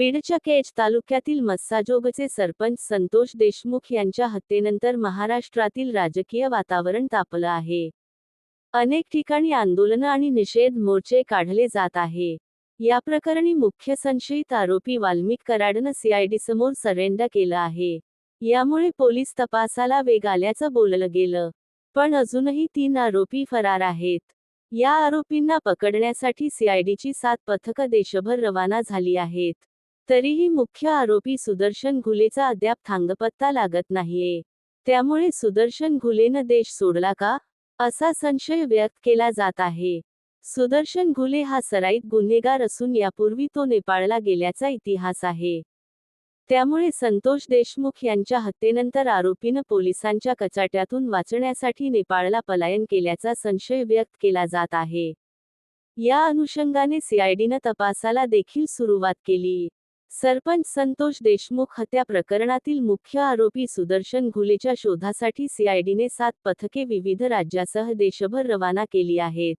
बीडच्या केज तालुक्यातील मस्साजोगचे सरपंच संतोष देशमुख यांच्या हत्येनंतर महाराष्ट्रातील राजकीय वातावरण तापलं आहे. अनेक ठिकाणी आंदोलनं आणि निषेध मोर्चे काढले जात आहे. या प्रकरणी मुख्य संशयित आरोपी वाल्मिक कराडनं सीआयडी समोर सरेंडर केलं आहे. यामुळे पोलीस तपासाला वेग आल्याचं बोललं गेलं. पण अजूनही तीन आरोपी फरार आहेत. या आरोपींना पकडण्यासाठी सीआयडीची सात पथकं देशभर रवाना झाली आहेत. तरीही मुख्य आरोपी सुदर्शन घुलेचा अद्याप थांगपत्ता लागत नाहीये. त्यामुळे सुदर्शन घुलेनं देश सोडला का? असा संशय व्यक्त केला जात आहे. सुदर्शन घुले हा सराईत गुन्हेगार असून यापूर्वी तो नेपाळला गेल्याचा इतिहास आहे. त्यामुळे संतोष देशमुख यांच्या हत्येनंतर आरोपीनं पोलिसांच्या कचाट्यातून वाचण्यासाठी नेपाळला पलायन केल्याचा संशय व्यक्त केला जात आहे. या अनुषंगाने सीआयडीनं तपासाला देखील सुरुवात केली. सरपंच संतोष देशमुख हत्या प्रकरणातील मुख्य आरोपी सुदर्शन घुलेच्या शोधासाठी सीआयडीने सात पथके विविध राज्यासह देशभर रवाना केली आहेत.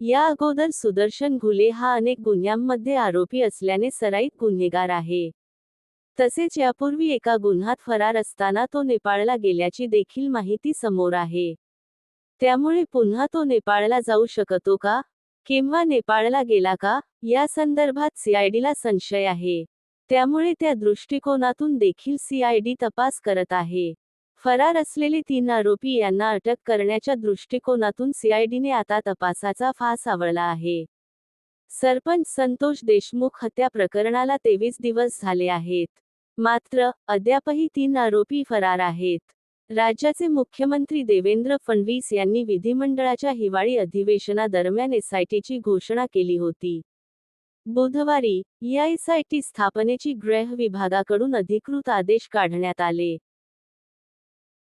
या अगोदर सुदर्शन घुले हा अनेक गुन्ह्यांमध्ये आरोपी असल्याने सराईत गुन्हेगार आहे. तसेच यापूर्वी एका गुन्ह्यात फरार असताना तो नेपाळला गेल्याची देखील माहिती समोर आहे. त्यामुळे पुन्हा तो नेपाळला जाऊ शकतो का? किंवा नेपाळला गेला का? या संदर्भात सीआयडीला संशय आहे. त्यामुळे त्या दृष्टिकोनातून देखील सीआयडी तपास करत आहे. फरार असलेले तीन आरोपी यांना अटक करण्याच्या दृष्टिकोनातून सीआयडीने आता तपासाचा फास आवळला आहे. सरपंच संतोष देशमुख हत्या प्रकरणाला तेवीस दिवस झाले आहेत. मात्र अद्यापही तीन आरोपी फरार आहेत. राज्याचे मुख्यमंत्री देवेंद्र फडणवीस यांनी विधिमंडळाच्या हिवाळी अधिवेशनादरम्यान एसआयटीची घोषणा केली होती. बुधवारी या एसआयटी स्थापनेची गृह विभागाकडून अधिकृत आदेश काढण्यात आले.